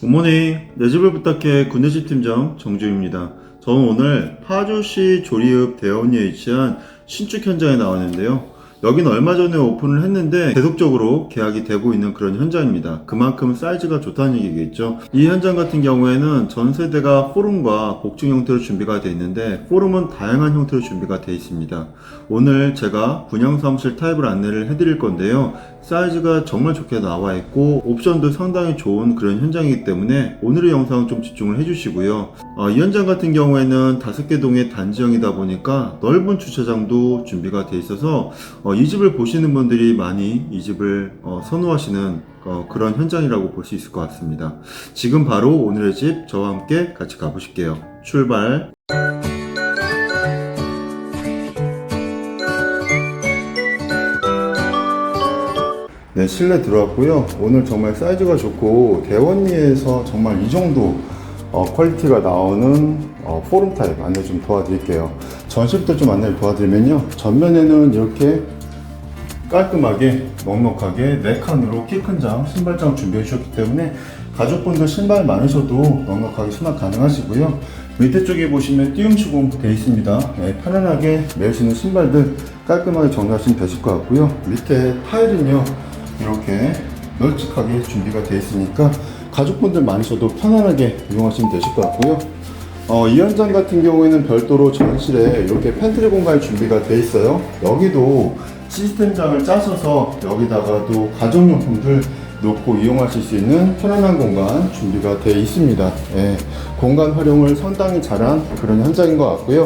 굿모닝 내 집을 부탁해 군내집 팀장 정주입니다. 저는 오늘 파주시 조리읍 대원리에 위치한 신축 현장에 나왔는데요. 여기는 얼마 전에 오픈을 했는데 계속적으로 계약이 되고 있는 그런 현장입니다. 그만큼 사이즈가 좋다는 얘기겠죠. 이 현장 같은 경우에는 전 세대가 포rum과 복층 형태로 준비가 되어 있는데 포rum은 다양한 형태로 준비가 되어 있습니다. 오늘 제가 분양 사무실 타입을 안내를 해드릴 건데요. 사이즈가 정말 좋게 나와 있고 옵션도 상당히 좋은 그런 현장이기 때문에 오늘의 영상 좀 집중을 해주시고요. 어, 이 현장 같은 경우에는 다섯 개 동의 단지형이다 보니까 넓은 주차장도 준비가 돼 있어서 어, 이 집을 보시는 분들이 많이 이 집을 어, 선호하시는 어, 그런 현장이라고 볼 수 있을 것 같습니다. 지금 바로 오늘의 집 저와 함께 같이 가보실게요. 출발. 네, 실내 들어왔고요. 오늘 정말 사이즈가 좋고 대원리에서 정말 이 정도 어, 퀄리티가 나오는 어, 포럼 타입 안내 좀 도와드릴게요. 전시부터 좀 안내를 도와드리면요. 전면에는 이렇게 깔끔하게 넉넉하게 네 칸으로 키 큰 장 신발장 준비해 주셨기 때문에 가족분들 신발 많으셔도 넉넉하게 수납 가능하시고요. 밑에 쪽에 보시면 띄움 시공 되어 있습니다. 네, 편안하게 매일 수 있는 신발들 깔끔하게 정리하시면 되실 것 같고요. 밑에 타일은요 이렇게 널찍하게 준비가 되어 있으니까 가족분들 많으셔도 편안하게 이용하시면 되실 것 같고요. 어, 이 현장 같은 경우에는 별도로 전실에 이렇게 팬트리 공간이 준비가 되어 있어요. 여기도 시스템장을 짜셔서 여기다가도 가정용품들 놓고 이용하실 수 있는 편안한 공간 준비가 되어 있습니다. 예, 공간 활용을 상당히 잘한 그런 현장인 것 같고요.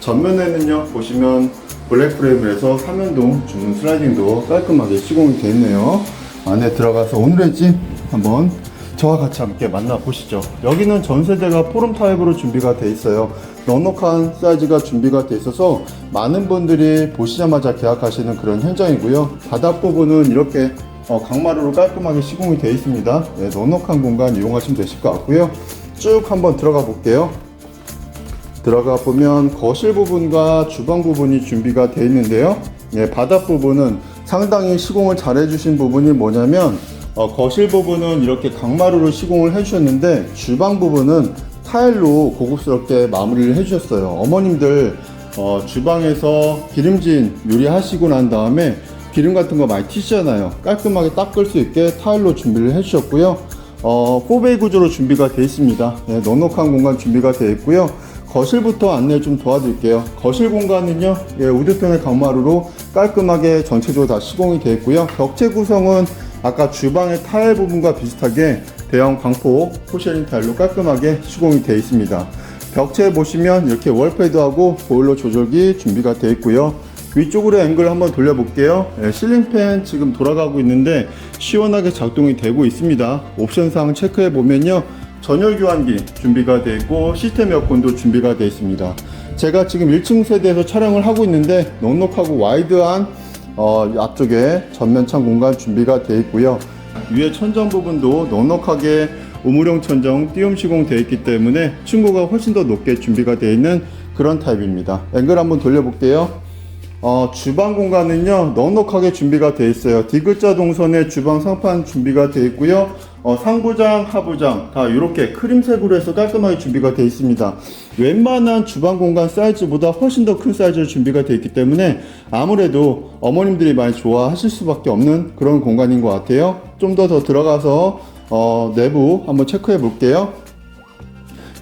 전면에는요, 보시면 블랙 프레임을 해서 삼연동 중문 슬라이딩도 깔끔하게 시공이 되어 있네요. 안에 들어가서 오늘의 집 한번 저와 같이 함께 만나보시죠. 여기는 전 세대가 포럼 타입으로 준비가 돼 있어요. 넉넉한 사이즈가 준비가 돼 있어서 많은 분들이 보시자마자 계약하시는 그런 현장이고요. 바닥 부분은 이렇게 어, 강마루로 깔끔하게 시공이 되어 있습니다. 네, 넉넉한 공간 이용하시면 되실 것 같고요. 쭉 한번 들어가 볼게요. 들어가 보면 거실 부분과 주방 부분이 준비가 되어 있는데요. 예, 바닥 부분은 상당히 시공을 잘 해주신 부분이 뭐냐면 어, 거실 부분은 이렇게 강마루로 시공을 해주셨는데 주방 부분은 타일로 고급스럽게 마무리를 해주셨어요. 어머님들 어, 주방에서 기름진 요리하시고 난 다음에 기름 같은 거 많이 튀시잖아요. 깔끔하게 닦을 수 있게 타일로 준비를 해주셨고요. 어, 포베이 구조로 준비가 되어 있습니다. 네, 넉넉한 공간 준비가 되어 있고요. 거실부터 안내 좀 도와드릴게요. 거실 공간은요, 예, 우드톤의 강마루로 깔끔하게 전체적으로 다 시공이 되어 있고요. 벽체 구성은 아까 주방의 타일 부분과 비슷하게 대형 광폭 포쉐린 타일로 깔끔하게 시공이 되어 있습니다. 벽체 보시면 이렇게 월패드하고 보일러 조절기 준비가 되어 있고요. 위쪽으로 앵글 한번 돌려볼게요. 예, 실링팬 지금 돌아가고 있는데 시원하게 작동이 되고 있습니다. 옵션상 체크해 보면요. 전열 교환기 준비가 되어 있고 시스템 에어컨도 준비가 되어 있습니다. 제가 지금 1층 세대에서 촬영을 하고 있는데 넉넉하고 와이드한 어, 앞쪽에 전면창 공간 준비가 되어 있고요. 위에 천장 부분도 넉넉하게 우물형 천정 띄움 시공되어 있기 때문에 층고가 훨씬 더 높게 준비가 되어 있는 그런 타입입니다. 앵글 한번 돌려볼게요. 어, 주방 공간은요 넉넉하게 준비가 되어 있어요. D글자 동선에 주방 상판 준비가 되어 있고요. 어, 상부장, 하부장 다 이렇게 크림색으로 해서 깔끔하게 준비가 되어 있습니다. 웬만한 주방 공간 사이즈보다 훨씬 더 큰 사이즈로 준비가 되어 있기 때문에 아무래도 어머님들이 많이 좋아하실 수밖에 없는 그런 공간인 것 같아요. 좀 더 더 들어가서 어, 내부 한번 체크해 볼게요.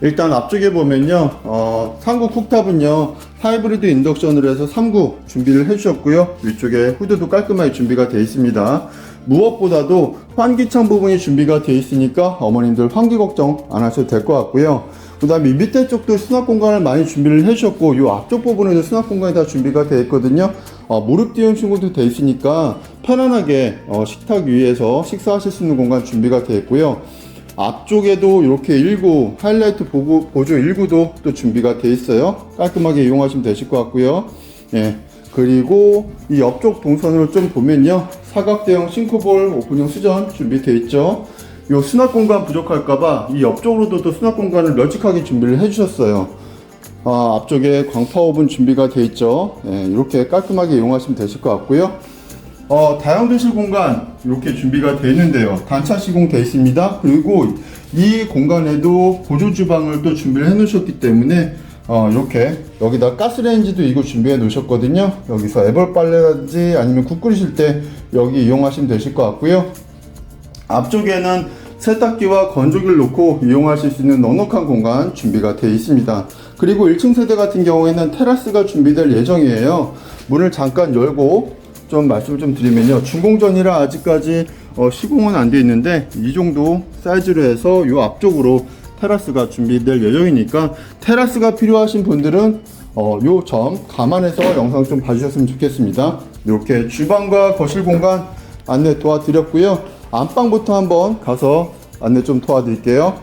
일단 앞쪽에 보면요, 어, 상구 쿡탑은요, 하이브리드 인덕션으로 해서 3구 준비를 해주셨고요. 위쪽에 후드도 깔끔하게 준비가 되어 있습니다. 무엇보다도 환기창 부분이 준비가 되어 있으니까 어머님들 환기 걱정 안 하셔도 될 것 같고요. 그 다음에 밑에 쪽도 수납 공간을 많이 준비를 해주셨고, 이 앞쪽 부분에도 수납 공간이 다 준비가 되어 있거든요. 어, 무릎 띄움 신고도 되어 있으니까 편안하게 어, 식탁 위에서 식사하실 수 있는 공간 준비가 되어 있고요. 앞쪽에도 이렇게 1구 하이라이트 보고, 보조 1구도 또 준비가 되어 있어요. 깔끔하게 이용하시면 되실 것 같고요. 예. 그리고 이 옆쪽 동선으로 좀 보면요. 사각대형 싱크볼 오픈형 수전 준비되어 있죠. 요 수납 공간 부족할까봐 이 옆쪽으로도 또 수납 공간을 널찍하게 준비를 해주셨어요. 아, 앞쪽에 광파 오븐 준비가 되어 있죠. 예, 이렇게 깔끔하게 이용하시면 되실 것 같고요. 어, 다용도실 공간 이렇게 준비가 되어 있는데요. 단차 시공 되어 있습니다. 그리고 이 공간에도 보조 주방을 또 준비를 해 놓으셨기 때문에 어, 이렇게 여기다 가스레인지도 이거 준비해 놓으셨거든요. 여기서 애벌 빨래라든지 아니면 국 끓이실 때 여기 이용하시면 되실 것 같고요. 앞쪽에는 세탁기와 건조기를 놓고 이용하실 수 있는 넉넉한 공간 준비가 되어 있습니다. 그리고 1층 세대 같은 경우에는 테라스가 준비될 예정이에요. 문을 잠깐 열고 좀 말씀을 좀 드리면요. 준공전이라 아직까지 어, 시공은 안 되어 있는데 이 정도 사이즈로 해서 이 앞쪽으로 테라스가 준비될 예정이니까 테라스가 필요하신 분들은 어, 요점 감안해서 영상 좀 봐주셨으면 좋겠습니다. 이렇게 주방과 거실 공간 안내 도와드렸고요. 안방부터 한번 가서 안내 좀 도와드릴게요.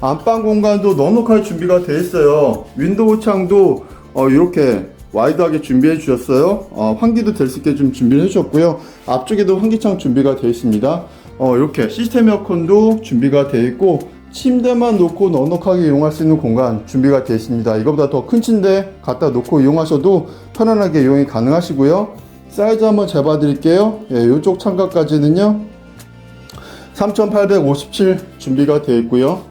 안방 공간도 넉넉하게 준비가 되어 있어요. 윈도우 창도 어, 이렇게 와이드하게 준비해 주셨어요. 어, 환기도 될 수 있게 좀 준비를 해 주셨고요. 앞쪽에도 환기창 준비가 되어 있습니다. 어, 이렇게 시스템 에어컨도 준비가 되어 있고 침대만 놓고 넉넉하게 이용할 수 있는 공간 준비가 되어 있습니다. 이거보다 더 큰 침대 갖다 놓고 이용하셔도 편안하게 이용이 가능하시고요. 사이즈 한번 재봐 드릴게요. 예, 이쪽 창가까지는요. 3857 준비가 되어 있고요.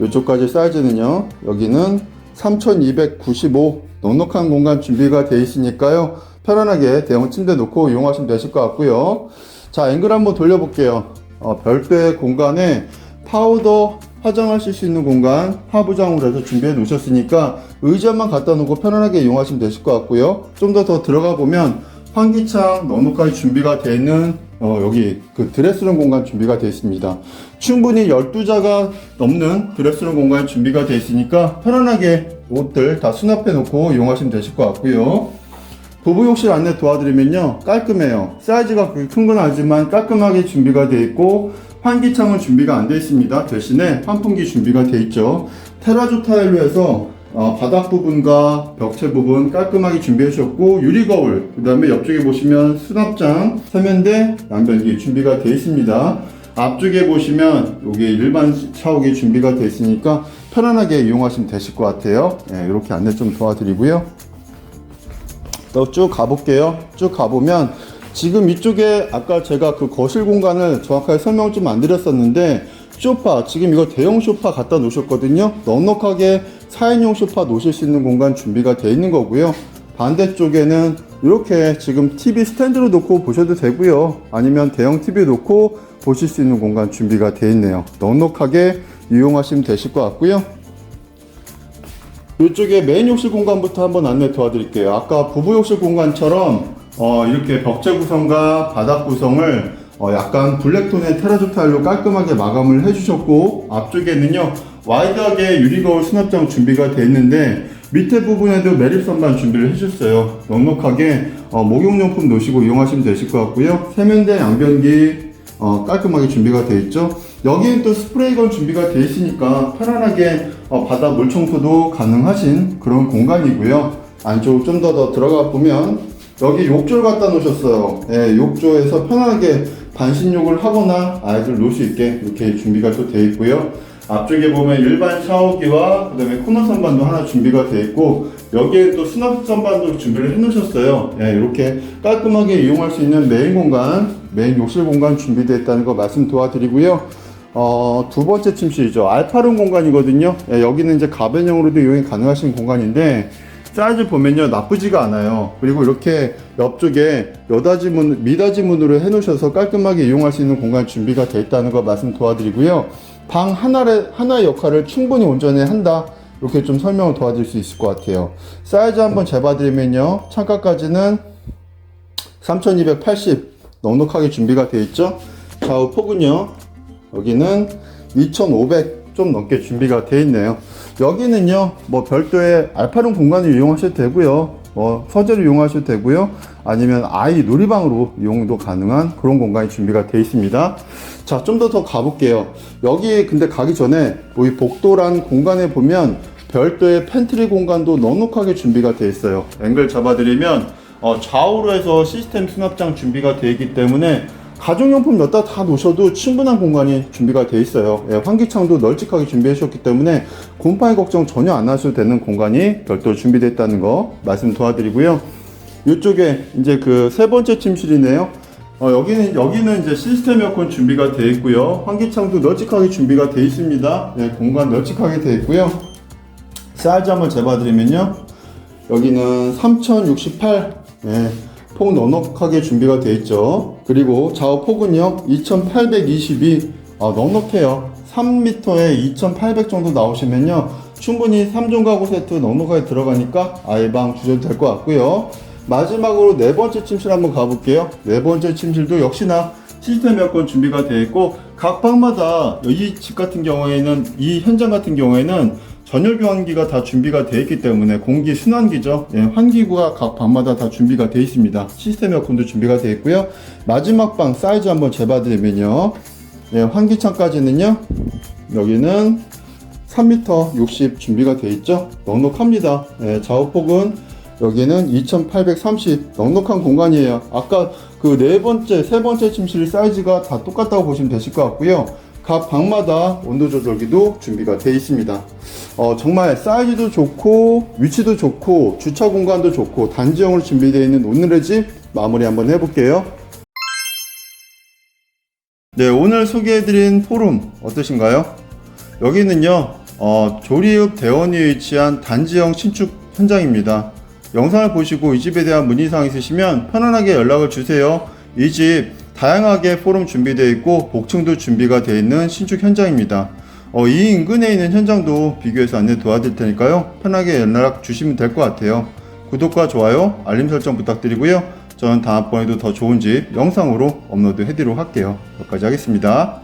이쪽까지 사이즈는요. 여기는 3295 넉넉한 공간 준비가 되어 있으니까요. 편안하게 대형 침대 놓고 이용하시면 되실 것 같고요. 자, 앵글 한번 돌려볼게요. 어, 별도의 공간에 파우더 화장하실 수 있는 공간 하부장으로 해서 준비해 놓으셨으니까 의자만 갖다 놓고 편안하게 이용하시면 되실 것 같고요. 좀 더더 들어가 보면 환기창 넉넉하게 준비가 되어 있는 어, 여기 그 드레스룸 공간 준비가 되어 있습니다. 충분히 12자가 넘는 드레스룸 공간 준비가 되어 있으니까 편안하게 옷들 다 수납해 놓고 이용하시면 되실 것 같고요. 부부 욕실 안내 도와드리면요. 깔끔해요. 사이즈가 그렇게 큰건 아니지만 깔끔하게 준비가 되어 있고 환기창은 준비가 안 되어 있습니다. 대신에 환풍기 준비가 되어 있죠. 테라조 타일로 해서 어, 바닥 부분과 벽체 부분 깔끔하게 준비해 주셨고 유리 거울 그 다음에 옆쪽에 보시면 수납장 세면대 양변기 준비가 되어 있습니다 앞쪽에 보시면 여기 일반 샤워기 준비가 되어 있으니까 편안하게 이용하시면 되실 것 같아요 네, 이렇게 안내 좀 도와드리고요 또 쭉 가볼게요. 쭉 가보면 지금 이쪽에 아까 제가 그 거실 공간을 정확하게 설명을 좀안 드렸었는데 소파 지금 이거 대형 소파 갖다 놓으셨거든요. 넉넉하게 4인용 소파 놓으실 수 있는 공간 준비가 되어 있는 거고요. 반대쪽에는 이렇게 지금 TV 스탠드로 놓고 보셔도 되고요. 아니면 대형 TV 놓고 보실 수 있는 공간 준비가 되어 있네요. 넉넉하게 이용하시면 되실 것 같고요. 이쪽에 메인 욕실 공간부터 한번 안내 도와드릴게요. 아까 부부 욕실 공간처럼 어, 이렇게 벽체 구성과 바닥 구성을 어, 약간 블랙톤의 테라조 타일로 깔끔하게 마감을 해주셨고 앞쪽에는요 와이드하게 유리 거울 수납장 준비가 되어 있는데 밑에 부분에도 매립 선반 준비를 해줬어요. 넉넉하게 어, 목욕용품 놓으시고 이용하시면 되실 것 같고요. 세면대 양변기 어, 깔끔하게 준비가 되어 있죠. 여기는 또 스프레이건 준비가 되어 있으니까 편안하게 어, 바닥 물 청소도 가능하신 그런 공간이고요. 안쪽 좀 더 더 들어가 보면 여기 욕조를 갖다 놓으셨어요. 예, 욕조에서 편안하게 반신욕을 하거나 아이들 놀 수 있게 이렇게 준비가 또 되어 있고요. 앞쪽에 보면 일반 샤워기와 그다음에 코너 선반도 하나 준비가 되어 있고 여기에 또 수납 선반도 준비를 해 놓으셨어요. 예, 이렇게 깔끔하게 이용할 수 있는 메인 공간, 메인 욕실 공간 준비되어 있다는 거 말씀 도와드리고요. 어, 두 번째 침실이죠. 알파룸 공간이거든요. 예, 여기는 이제 가변형으로도 이용이 가능하신 공간인데 사이즈 보면요 나쁘지가 않아요. 그리고 이렇게 옆쪽에 여다지 문, 미다지 문으로 해 놓으셔서 깔끔하게 이용할 수 있는 공간 준비가 되어 있다는 거 말씀 도와드리고요. 방 하나의 하나의 역할을 충분히 온전히 한다. 이렇게 좀 설명을 도와드릴 수 있을 것 같아요. 사이즈 한번 재봐드리면요. 창가까지는 3280 넉넉하게 준비가 되어 있죠. 좌우 폭은요. 여기는 2500 좀 넘게 준비가 되어 있네요. 여기는요, 뭐 별도의 알파룸 공간을 이용하셔도 되고요. 뭐 서재를 이용하셔도 되고요. 아니면 아이 놀이방으로 이용도 가능한 그런 공간이 준비가 되어 있습니다. 자, 좀 더 더 가볼게요. 여기 근데 가기 전에 이 복도란 공간에 보면 별도의 팬트리 공간도 넉넉하게 준비가 되어 있어요. 앵글 잡아드리면 어, 좌우로 해서 시스템 수납장 준비가 되어 있기 때문에 가정용품 넣다 다 놓으셔도 충분한 공간이 준비가 되어 있어요. 예, 환기창도 널찍하게 준비해 주셨기 때문에 곰팡이 걱정 전혀 안 하셔도 되는 공간이 별도로 준비되어 있다는 거 말씀 도와드리고요. 이쪽에 이제 그 세 번째 침실이네요. 어, 여기는 여기는 이제 시스템 에어컨 준비가 되어 있고요. 환기창도 널찍하게 준비가 되어 있습니다. 네, 공간 널찍하게 되어 있고요. 사이즈 한번 재봐드리면요. 여기는 3068. 네, 폭 넉넉하게 준비가 되어 있죠. 그리고 좌우 폭은요. 2822. 아, 넉넉해요. 3m에 2800 정도 나오시면요. 충분히 3종 가구 세트 넉넉하게 들어가니까 아이방 주셔도 될 것 같고요. 마지막으로 네 번째 침실 한번 가볼게요. 네 번째 침실도 역시나 시스템 에어컨 준비가 되어 있고 각 방마다 이 집 같은 경우에는 이 현장 같은 경우에는 전열 교환기가 다 준비가 되어 있기 때문에 공기 순환기죠. 예, 환기구가 각 방마다 다 준비가 되어 있습니다. 시스템 에어컨도 준비가 되어 있고요. 마지막 방 사이즈 한번 재봐드리면요. 예, 환기창까지는요. 여기는 3m 60 준비가 되어 있죠. 넉넉합니다. 예, 좌우폭은 여기는 2830 넉넉한 공간이에요. 아까 그 네 번째, 세 번째 침실 사이즈가 다 똑같다고 보시면 되실 것 같고요. 각 방마다 온도 조절기도 준비가 되어 있습니다. 어, 정말 사이즈도 좋고 위치도 좋고 주차 공간도 좋고 단지형으로 준비되어 있는 오늘의 집 마무리 한번 해볼게요. 네, 오늘 소개해드린 포rum 어떠신가요? 여기는요, 어, 조리읍 대원리에 위치한 단지형 신축 현장입니다. 영상을 보시고 이 집에 대한 문의사항 있으시면 편안하게 연락을 주세요. 이 집 다양하게 포럼 준비되어 있고 복층도 준비가 되어 있는 신축 현장입니다. 어, 이 인근에 있는 현장도 비교해서 안내 도와드릴 테니까요. 편하게 연락 주시면 될 것 같아요. 구독과 좋아요, 알림 설정 부탁드리고요. 저는 다음번에도 더 좋은 집 영상으로 업로드 해드리도록 할게요. 여기까지 하겠습니다.